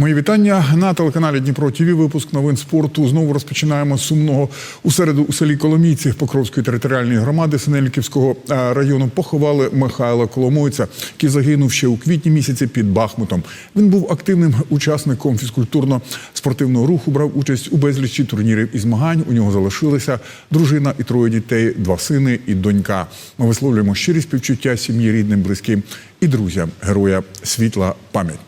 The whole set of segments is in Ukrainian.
Мої вітання на телеканалі Дніпро ТВ. Випуск новин спорту. Знову розпочинаємо з сумного у середу у селі Коломійці Покровської територіальної громади Синельниківського е, району поховали Михайла Коломойця, який загинув ще у квітні місяці під Бахмутом. Він був активним учасником фізкультурно-спортивного руху, брав участь у безлічі турнірів і змагань. У нього залишилися дружина і троє дітей, два сини і донька. Ми висловлюємо щирі співчуття сім'ї, рідним, близьким і друзям героя світла пам'ять.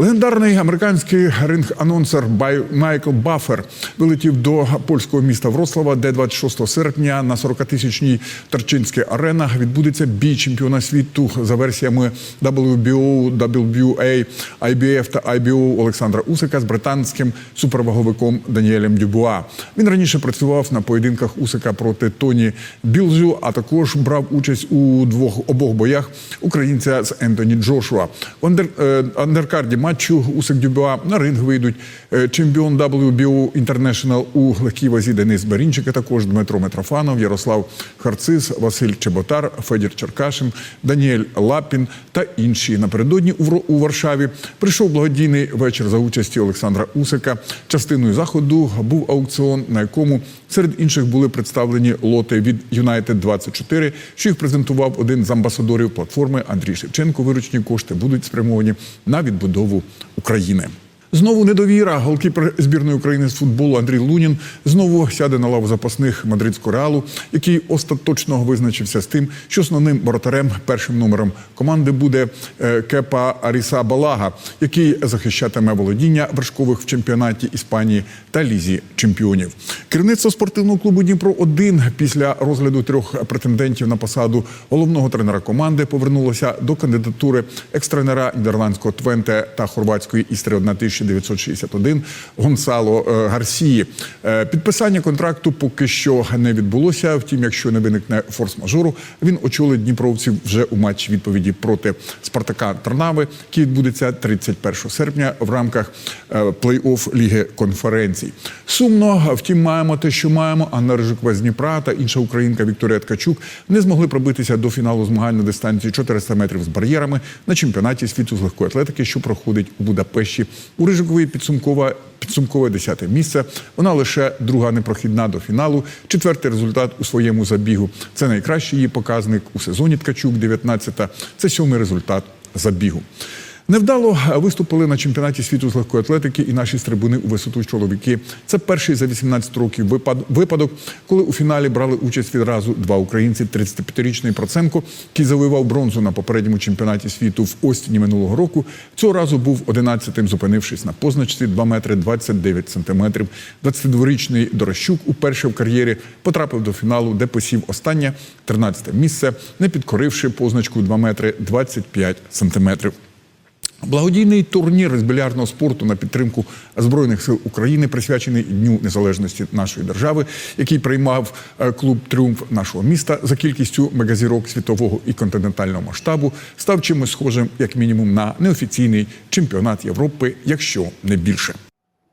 Легендарний американський ринг-анонсер Майкл Баффер вилетів до польського міста Вроцлава, де 26 серпня на 40-тисячній Тарчинській арена відбудеться бій чемпіона світу за версіями WBO, WBA, IBF та IBO Олександра Усика з британським суперваговиком Даніелем Дюбуа. Він раніше працював на поєдинках Усика проти Тоні Білзю, а також брав участь у двох обох боях українця з Ентоні Джошуа. В е, андеркарді матчу Усик Дюбуа на ринг вийдуть е, чемпіон WBO International у легкій вазі Денис Барінчик, а також Дмитро Митрофанов, Ярослав Харцис, Василь Чеботар, Федір Черкашин, Даніель Лапін та інші. Напередодні у Варшаві прийшов благодійний вечір за участі Олександра Усика. Частиною заходу був аукціон, на якому серед інших були представлені лоти від United 24 що їх презентував один з амбасадорів платформи Андрій Шевченко. Виручні кошти будуть спрямовані на відбудову України. Знову недовіра. Голкіпер збірної України з футболу Андрій Лунін знову сяде на лаву запасних мадридського реалу, який остаточно визначився з тим, що основним воротарем, першим номером команди буде е, Кепа Аріса Балага, який захищатиме володіння вершкових в чемпіонаті Іспанії та лізі чемпіонів. Керівництво спортивного клубу Дніпро 1 після розгляду трьох претендентів на посаду головного тренера команди повернулося до кандидатури екс-тренера нідерландського Твенте та хорватської істри 1961 Гонсало е, Гарсії. Е, Підписання контракту поки що не відбулося. Втім, якщо не виникне форс-мажору, він очолить дніпровців вже у матчі відповіді проти Спартака Тернави, який відбудеться 31 серпня в рамках е, плей-офф Ліги конференцій. Сумно, втім, маємо те, що маємо. Анна Рижикова з Дніпра та інша українка Вікторія Ткачук не змогли пробитися до фіналу змагань на дистанції 400 метрів з бар'єрами на чемпіонаті світу з легкої атлетики, що проходить у Будапешті. У Рижикової підсумкова підсумкове 10 місце. Вона лише друга непрохідна до фіналу. Четвертий результат у своєму забігу. Це найкращий її показник у сезоні Ткачук, 19-та. Це сьомий результат забігу. Невдало виступили на чемпіонаті світу з легкої атлетики і наші стрибуни у висоту чоловіки. Це перший за 18 років випад- випадок, коли у фіналі брали участь відразу два українці. 35-річний Проценко, який завоював бронзу на попередньому чемпіонаті світу в Остіні минулого року. Цього разу був 11-тим, зупинившись на позначці 2 метри 29 сантиметрів. 22-річний Дорощук уперше в кар'єрі потрапив до фіналу, де посів останнє 13 місце, не підкоривши позначку 2 метри 25 сантиметрів. Благодійний турнір з більярдного спорту на підтримку Збройних сил України, присвячений Дню Незалежності нашої держави, який приймав е, клуб Тріумф нашого міста за кількістю мегазірок світового і континентального масштабу, став чимось схожим, як мінімум, на неофіційний чемпіонат Європи, якщо не більше.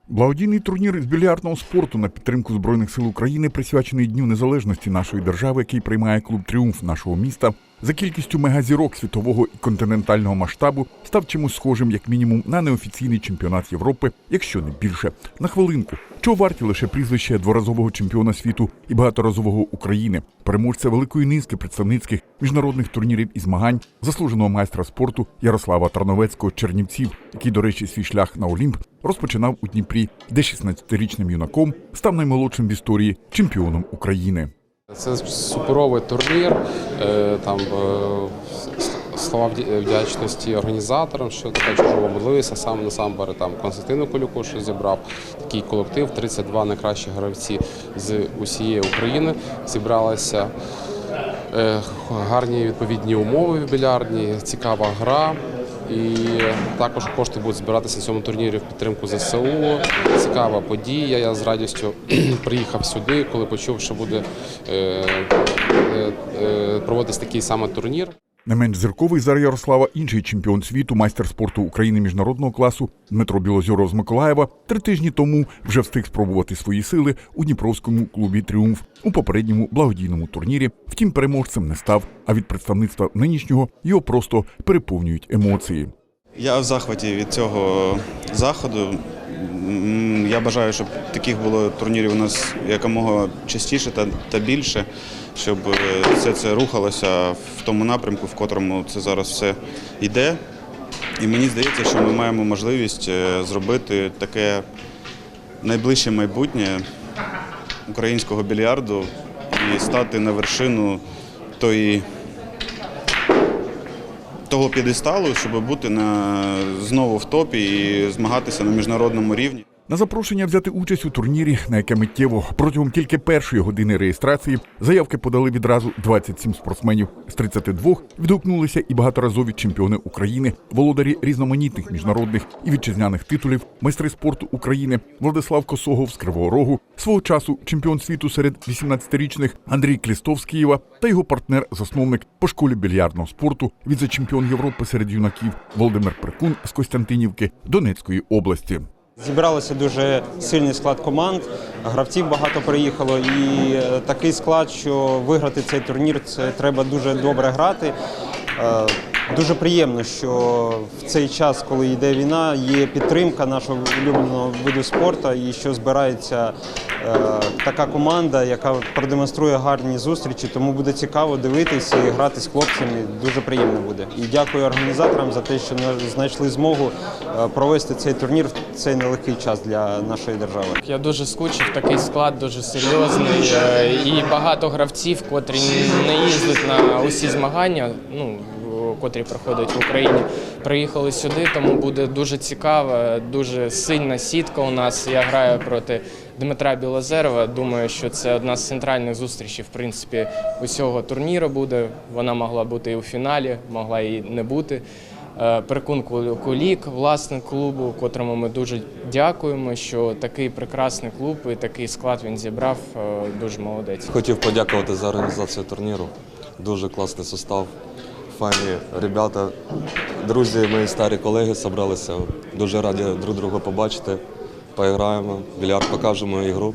Благодійний турнір з більярдного спорту на підтримку Збройних сил України, присвячений Дню Незалежності нашої держави, який приймає клуб Тріумф нашого міста, за кількістю мегазірок світового і континентального масштабу став чимось схожим, як мінімум, на неофіційний чемпіонат Європи, якщо не більше. На хвилинку, чого варті лише прізвище дворазового чемпіона світу і багаторазового України, переможця великої низки представницьких міжнародних турнірів і змагань, заслуженого майстра спорту Ярослава Тарновецького Чернівців, який, до речі, свій шлях на Олімп розпочинав у Дніпрі, де 16-річним юнаком став наймолодшим в історії чемпіоном України. Це суперовий турнір. е, Там е, слова вдячності організаторам, що така чудова можливість, а саме насамперед там Константину Колюку, що зібрав такий колектив. 32 найкращі гравці з усієї України зібралися. Е, Гарні відповідні умови в більярдні, цікава гра. І також кошти будуть збиратися в цьому турнірі в підтримку ЗСУ. Цікава подія. Я з радістю приїхав сюди, коли почув, що буде е, е, е, проводитись такий саме турнір. Не менш зірковий за Ярослава інший чемпіон світу, майстер спорту України міжнародного класу Дмитро Білозоров з Миколаєва три тижні тому вже встиг спробувати свої сили у Дніпровському клубі Тріумф у попередньому благодійному турнірі. Втім, переможцем не став. А від представництва нинішнього його просто переповнюють емоції. Я в захваті від цього заходу. Я бажаю, щоб таких було турнірів у нас якомога частіше та, та більше, щоб е, все це рухалося в тому напрямку, в котрому це зараз все йде. І мені здається, що ми маємо можливість е, зробити таке найближче майбутнє українського більярду і стати на вершину тої того п'єдесталу, щоб бути на знову в топі і змагатися на міжнародному рівні. На запрошення взяти участь у турнірі, на яке миттєво протягом тільки першої години реєстрації заявки подали відразу 27 спортсменів. З 32 відгукнулися і багаторазові чемпіони України, володарі різноманітних міжнародних і вітчизняних титулів, майстри спорту України Владислав Косогов з Кривого Рогу, свого часу чемпіон світу серед 18-річних Андрій Клістов з Києва та його партнер-засновник по школі більярдного спорту, віце-чемпіон Європи серед юнаків Володимир Прикун з Костянтинівки Донецької області. Зібралося дуже сильний склад команд, гравців багато приїхало, і е, такий склад, що виграти цей турнір, це треба дуже добре грати. Е, Дуже приємно, що в цей час, коли йде війна, є підтримка нашого улюбленого виду спорту і що збирається така команда, яка продемонструє гарні зустрічі. Тому буде цікаво дивитися і грати з хлопцями. Дуже приємно буде. І дякую організаторам за те, що на- знайшли змогу е, провести цей турнір в цей нелегкий час для нашої держави. Я дуже скучив, такий склад дуже серйозний. е, І багато гравців, котрі не їздять на усі змагання, ну, котрі проходять в Україні, приїхали сюди, тому буде дуже цікаво, дуже сильна сітка у нас. Я граю проти Дмитра Білозерова. Думаю, що це одна з центральних зустрічей, в принципі, усього турніру буде. Вона могла бути і у фіналі, могла і не бути. Е, Перкун Кулік, власник клубу, котрому ми дуже дякуємо, що такий прекрасний клуб і такий склад він зібрав. Е, Дуже молодець. Хотів подякувати за організацію турніру. Дуже класний состав, файні ребята. Друзі, мої старі колеги зібралися. Дуже раді друг друга побачити. Поіграємо, більярд покажемо ігру.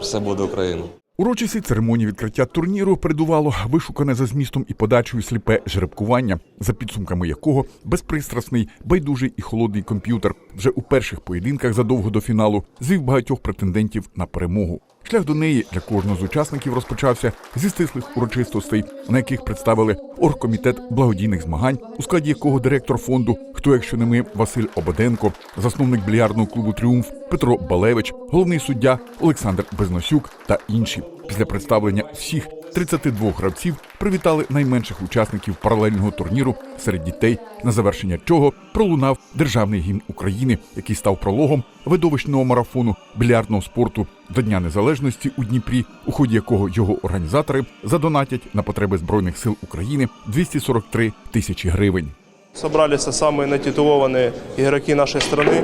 Все буде Україна. Урочистій церемонії відкриття турніру передувало вишукане за змістом і подачею сліпе жеребкування, за підсумками якого безпристрасний, байдужий і холодний комп'ютер вже у перших поєдинках задовго до фіналу звів багатьох претендентів на перемогу. Шлях до неї для кожного з учасників розпочався зі стислих урочистостей, на яких представили оргкомітет благодійних змагань, у складі якого директор фонду Хто, якщо не ми, Василь Ободенко, засновник більярдного клубу Тріумф Петро Балевич, головний суддя Олександр Безносюк та інші. Після представлення всіх 32 гравців привітали найменших учасників паралельного турніру серед дітей, на завершення чого пролунав державний гімн України, який став прологом видовищного марафону більярдного спорту до Дня Незалежності у Дніпрі, у ході якого його організатори задонатять на потреби збройних сил України 243 тисячі гривень. Собрались самые натитулованные игроки нашей страны.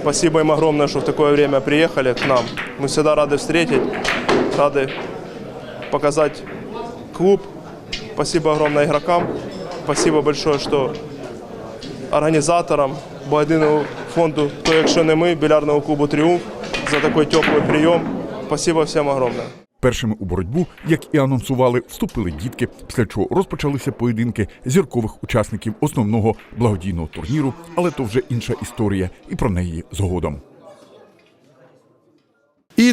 Спасибо им огромное, что в такое время приехали к нам. Мы всегда рады встретить, рады показать клуб. Спасибо огромное игрокам. Спасибо большое, что организаторам, благодійному фонду «То, якщо не ми», білярного клубу «Тріумф» за такой теплый прием. Спасибо всем огромное. Першими у боротьбу, як і анонсували, вступили дітки, після чого розпочалися поєдинки зіркових учасників основного благодійного турніру, але то вже інша історія, і про неї згодом.